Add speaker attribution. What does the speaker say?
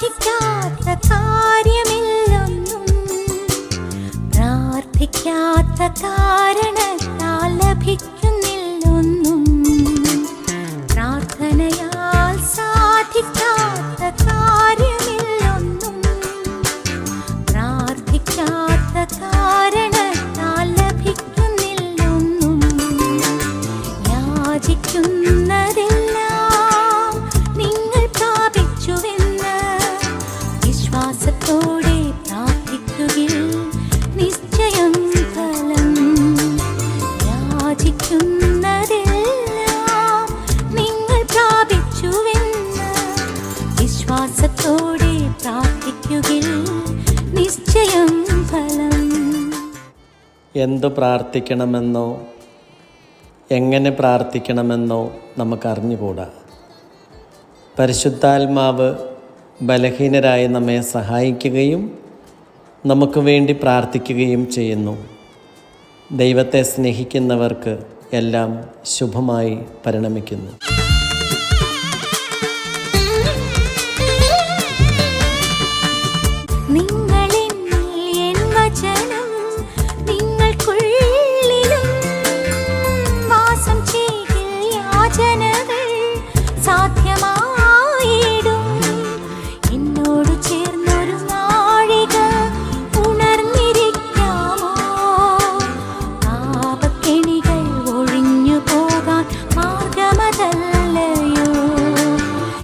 Speaker 1: സാധിക്കാത്ത കാര്യമില്ലൊന്നും. പ്രാർത്ഥിക്കാത്ത കാരണത്താൽ വിശ്വാസത്തോടെ പ്രാർത്ഥിക്കുകയിൽ നിശ്ചയം ഫലം യാചിക്കുന്നതെല്ലാം നിങ്ങൾ പ്രാപിച്ചുവെന്ന് വിശ്വാസത്തോടെ പ്രാർത്ഥിക്കുകയിൽ നിശ്ചയം ഫലം.
Speaker 2: എന്തു പ്രാർത്ഥിക്കണമെന്നോ എങ്ങനെ പ്രാർത്ഥിക്കണമെന്നോ നമുക്കറിഞ്ഞുകൂടാ. പരിശുദ്ധാത്മാവ് ബലഹീനരായ നമ്മെ സഹായിക്കുകയും നമുക്ക് വേണ്ടി പ്രാർത്ഥിക്കുകയും ചെയ്യുന്നു. ദൈവത്തെ സ്നേഹിക്കുന്നവർക്ക് എല്ലാം ശുഭമായി പരിണമിക്കുന്നു. സാധ്യമാ